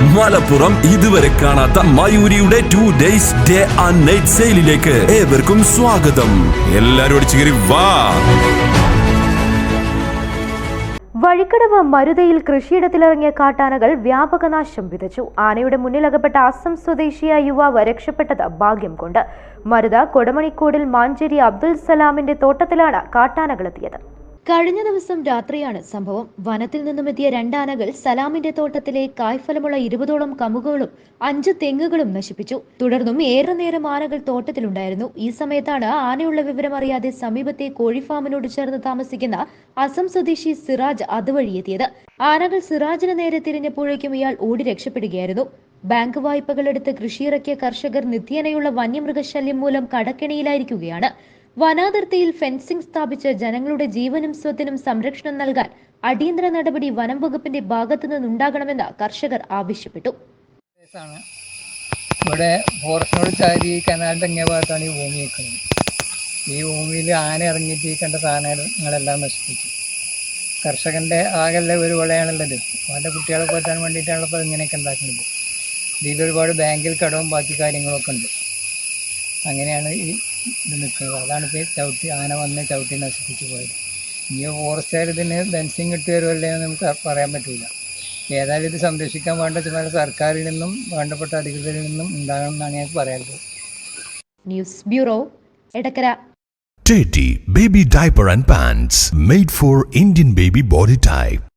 മലപ്പുറം ഇതുവരെ കാണാത്ത മയൂരിയുടെ two days day and night സെയിലിലേക്ക് ഏവർക്കും സ്വാഗതം. എല്ലാരും അടിച്ചു വാ. വഴിക്കടവ് മരുതയിൽ കൃഷിയിടത്തിലിറങ്ങിയ കാട്ടാനകൾ വ്യാപക നാശം വിതച്ചു. ആനയുടെ മുന്നിലകപ്പെട്ട അസം സ്വദേശിയായ യുവാവ് രക്ഷപ്പെട്ടത് ഭാഗ്യം കൊണ്ട്. മരുത കൊടമണിക്കോടിൽ മാഞ്ചേരി അബ്ദുൽ സലാമിന്റെ തോട്ടത്തിലാണ് കാട്ടാനകളെത്തിയത്. കഴിഞ്ഞ ദിവസം രാത്രിയാണ് സംഭവം. വനത്തിൽ നിന്നും എത്തിയ രണ്ടാനകൾ സലാമിന്റെ തോട്ടത്തിലെ കായ്ഫലമുള്ള ഇരുപതോളം കമുകുകളും അഞ്ച് തെങ്ങുകളും നശിപ്പിച്ചു. തുടർന്നും ഏറെ നേരം ആനകൾ തോട്ടത്തിലുണ്ടായിരുന്നു. ഈ സമയത്താണ് ആനയുള്ള വിവരം അറിയാതെ സമീപത്തെ കോഴിഫാമിനോട് ചേർന്ന് താമസിക്കുന്ന അസം സ്വദേശി സിറാജ് അതുവഴി എത്തിയത് ആനകൾ സിറാജിന് നേരെ തിരിഞ്ഞപ്പോഴേക്കും ഇയാൾ ഓടി രക്ഷപ്പെടുകയായിരുന്നു. ബാങ്ക് വായ്പകളെടുത്ത് കൃഷിയിറക്കിയ കർഷകർ നിത്യേനയുള്ള വന്യമൃഗശല്യം മൂലം കടക്കെണിയിലായിരിക്കുകയാണ്. വനാതിർത്തിയിൽ ഫെൻസിംഗ് സ്ഥാപിച്ച് ജനങ്ങളുടെ ജീവനും സ്വത്തിനും സംരക്ഷണം നൽകാൻ അടിയന്തര നടപടി വനം വകുപ്പിന്റെ ഭാഗത്തു നിന്നുണ്ടാകണമെന്ന് കർഷകർ ആവശ്യപ്പെട്ടു. ഇവിടെ ഫോറസ്റ്റിനോട് ചാരി കനാലിന്റെ അങ്ങേ ഭാഗത്താണ് ഈ ഭൂമി നിൽക്കുന്നത്. ഈ ഭൂമിയിൽ ആന ഇറങ്ങിയിട്ട് ഈ കണ്ട സാധനങ്ങളെല്ലാം നശിപ്പിച്ചു. കർഷകന്റെ ആകെല്ല ഒരു വിളയാണുള്ളത്. അവന്റെ കുട്ടികളെ പോറ്റാൻ വേണ്ടിയിട്ടാണ് ഇപ്പോൾ ഇങ്ങനെയൊക്കെ ഉണ്ടാക്കുന്നത്. ഇതിൽ ഒരുപാട് ബാങ്കിൽ കടവും ബാക്കി കാര്യങ്ങളൊക്കെ ഉണ്ട്. അങ്ങനെയാണ് ഈ ഇത് നിൽക്കുന്നത്. അതാണ് ഇപ്പോൾ ചവിട്ടി ആന വന്ന് ചവിട്ടി നശിപ്പിച്ചു പോയത്. ഇനി ഫോറസ്റ്റുകാർ ഇതിന് ഫെൻസിങ് ഇട്ട് വരുമല്ലേ എന്ന് നമുക്ക് പറയാൻ പറ്റില്ല ഏതായാലും ഇത് സംരക്ഷിക്കാൻ വേണ്ട ചുമതല സർക്കാരിൽ നിന്നും വേണ്ടപ്പെട്ട അധികൃതരിൽ നിന്നും ഉണ്ടാകണം എന്നാണ് ഞാൻ പറയാനുള്ളത് news bureau Edakkara. Teddy Baby Diaper and Pants made for Indian baby body type.